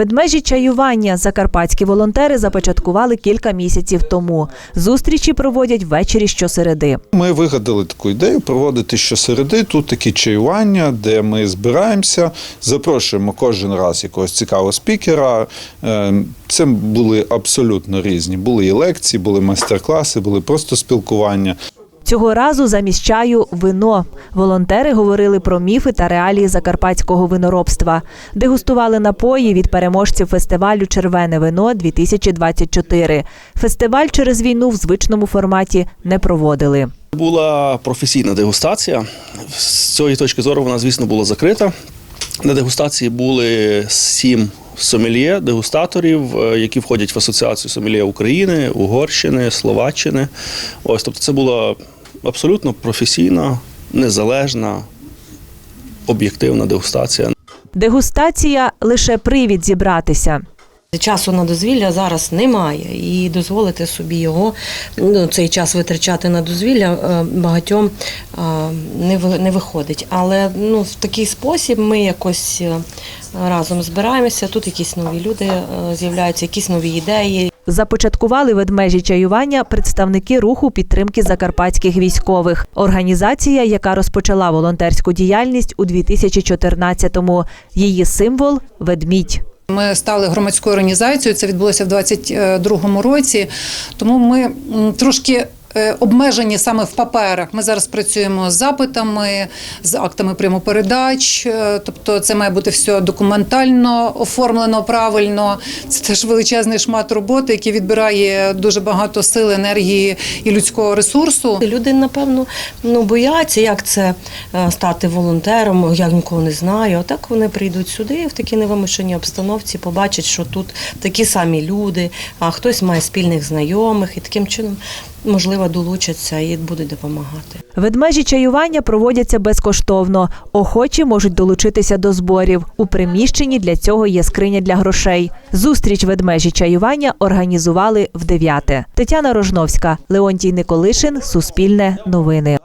Ведмежі чаювання закарпатські волонтери започаткували кілька місяців тому. Зустрічі проводять ввечері щосереди. Ми вигадали таку ідею проводити щосереди. Тут такі чаювання, де ми збираємося, запрошуємо кожен раз якогось цікавого спікера. Е, Це були абсолютно різні. Були і лекції, були майстер-класи, були просто спілкування. Цього разу замість чаю вино. Волонтери говорили про міфи та реалії закарпатського виноробства. Дегустували напої від переможців фестивалю Червене вино 2024 Фестиваль через війну в звичному форматі не проводили. Була професійна дегустація. З цієї точки зору вона, звісно, була закрита. На дегустації були сім сомельє, дегустаторів, е, які входять в Асоціацію сомельє України, Угорщини, Словаччини. Ось, тобто це була абсолютно професійна, незалежна, об'єктивна дегустація. Дегустація лише привід зібратися. Часу на дозвілля зараз немає, і дозволити собі його ну, цей час витрачати на дозвілля е, багатьом е, не ви- не виходить. Але ну, в такий спосіб ми якось е, разом збираємося. Тут якісь нові люди з'являються, якісь нові ідеї. Започаткували ведмежі чаювання представники руху підтримки закарпатських військових. Організація, яка розпочала волонтерську діяльність у 2014-му. Її символ ведмідь. Ми стали громадською організацією. Це відбулося в 2022 році. Тому ми трошки. Е, Обмежені саме в паперах. Ми зараз працюємо з запитами, з актами прямопередач. е, Тобто, це має бути все документально оформлено правильно. Це теж величезний шмат роботи, який відбирає дуже багато сил, енергії і людського ресурсу. Люди, напевно, ну бояться, як це е, стати волонтером. Я нікого не знаю. А так вони прийдуть сюди в такій невимушеній обстановці, побачать, що тут такі самі люди, а хтось має спільних знайомих, і таким чином, можливо, долучаться і будуть допомагати. Ведмежі чаювання проводяться безкоштовно. Охочі можуть долучитися до зборів. У приміщенні для цього є скриня для грошей. Зустріч ведмежі чаювання організували в дев'яте. Тетяна Рожновська, Леонтій Николишин, Суспільне новини.